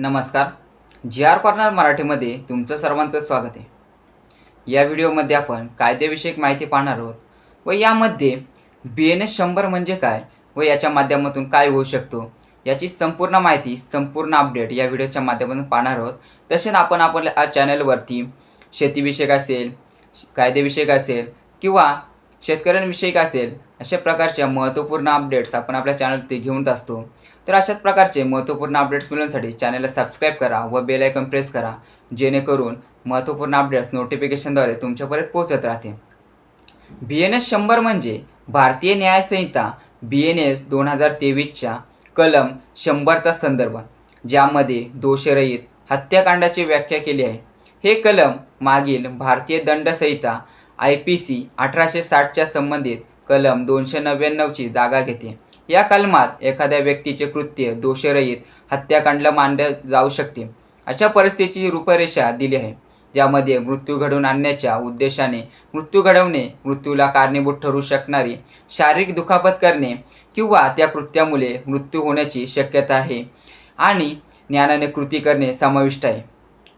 नमस्कार. जी R corner मराठीमध्ये तुमचं सर्वांचं स्वागत आहे. या व्हिडिओमध्ये आपण कायदेविषयक माहिती पाहणार आहोत व यामध्ये बी एन एस शंभर म्हणजे काय व याच्या माध्यमातून काय होऊ शकतो याची संपूर्ण माहिती संपूर्ण अपडेट या व्हिडिओच्या माध्यमातून पाहणार आहोत. तसेच आपण आपल्या चॅनलवरती शेतीविषयक असेल कायदेविषयक असेल किंवा शेतकऱ्यांविषयक असेल अशा प्रकारच्या महत्त्वपूर्ण अपडेट्स आपण आपल्या चॅनलवरती घेऊन असतो. तर अशाच प्रकारचे महत्त्वपूर्ण अपडेट्स मिळवण्यासाठी चॅनलला सबस्क्राईब करा व बेल आयकॉन प्रेस करा जेणेकरून महत्त्वपूर्ण अपडेट्स नोटिफिकेशनद्वारे तुमच्यापर्यंत पोहोचत राहते बी एन एस शंभर म्हणजे भारतीय न्यायसंहिता बी एन एस दोन हजार तेवीसच्या कलम शंभरचा संदर्भ ज्यामध्ये दोषरहित हत्याकांडाची व्याख्या केली आहे. हे कलम मागील भारतीय दंड संहिता आय पी सी अठराशे साठच्या संबंधित कलम दोनशे नव्याण्णवची जागा घेते. या कलमात एखाद्या व्यक्तीचे कृत्य दोषरहित हत्याकांडला मानले जाऊ शकते. अशा परिस्थितीची रूपरेषा दिली आहे. ज्यामध्ये मृत्यू घडवून आणण्याच्या उद्देशाने मृत्यू घडवणे मृत्यूला कारणीभूत ठरू शकणारी शारीरिक दुखापत करणे किंवा त्या कृत्यामुळे मृत्यू होण्याची शक्यता आहे आणि ज्ञानाने कृती करणे समाविष्ट आहे.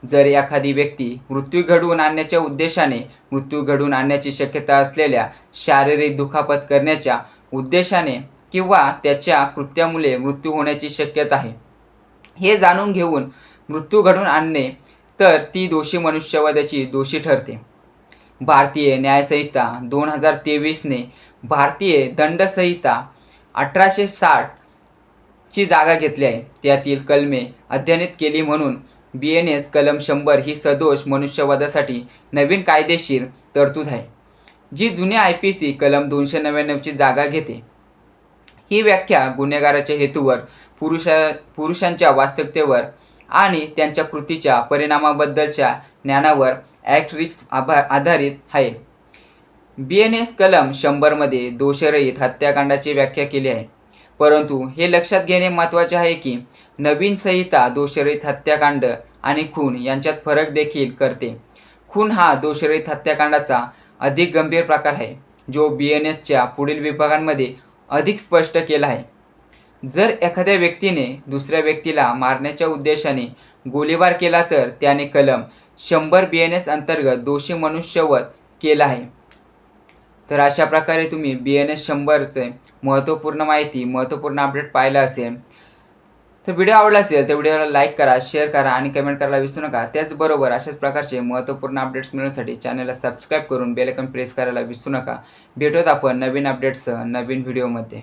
जर एखादी व्यक्ती मृत्यू घडवून आणण्याच्या उद्देशाने मृत्यू घडवून आणण्याची शक्यता असलेल्या शारीरिक दुखापत करण्याच्या उद्देशाने किंवा त्याच्या कृत्यामुळे मृत्यू होण्याची शक्यता आहे. हे जाणून घेऊन मृत्यू घडून आणणे तर ती दोषी मनुष्यवादाची दोषी ठरते. भारतीय न्यायसंहिता दोन हजार तेवीसने भारतीय दंडसंहिता अठराशे साठची जागा घेतली आहे. त्यातील कलमे अध्ययनित केली म्हणून बी एन एस कलम शंभर ही सदोष मनुष्यवादासाठी नवीन कायदेशीर तरतूद आहे. जी जुन्या आय पी सी कलम दोनशे नव्याण्णवची जागा घेते. ही व्याख्या गुन्हेगाराच्या हेतूवर पुरुषा पुरुषांच्या वास्तविकतेवर आणि त्यांच्या कृतीच्या परिणामाबद्दलच्या ज्ञानावर ॲक्ट रिक्स आभा आधारित आहे. बी एन एस कलम शंभरमध्ये दोषरहित हत्याकांडाची व्याख्या केली आहे. परंतु हे लक्षात घेणे महत्त्वाचे आहे की नवीन संहिता दोषरहित हत्याकांड आणि खून यांच्यात फरक देखील करते. खून हा दोषरहित हत्याकांडाचा अधिक गंभीर प्रकार आहे जो बी एन एसच्या पुढील विभागांमध्ये अधिक स्पष्ट केला आहे. जर एखाद्या व्यक्तीने दुसऱ्या व्यक्तीला मारण्याच्या उद्देशाने गोळीबार केला तर त्याने कलम शंभर बी एन एस अंतर्गत दोषी मनुष्यवध केला आहे. तर अशा प्रकारे तुम्ही बी एन एस शंभरचे महत्त्वपूर्ण माहिती महत्त्वपूर्ण अपडेट पाहिलं असेल. तर व्हिडिओ आवडला असेल तर व्हिडिओला लाईक करा शेअर करा आणि कमेंट करायला विसरू नका. त्याचबरोबर अशाच प्रकारचे महत्त्वपूर्ण अपडेट्स मिळवण्यासाठी चॅनलला सबस्क्राईब करून बेलकन प्रेस करायला विसरू नका. भेटूत आपण नवीन अपडेट्ससह नवीन व्हिडिओमध्ये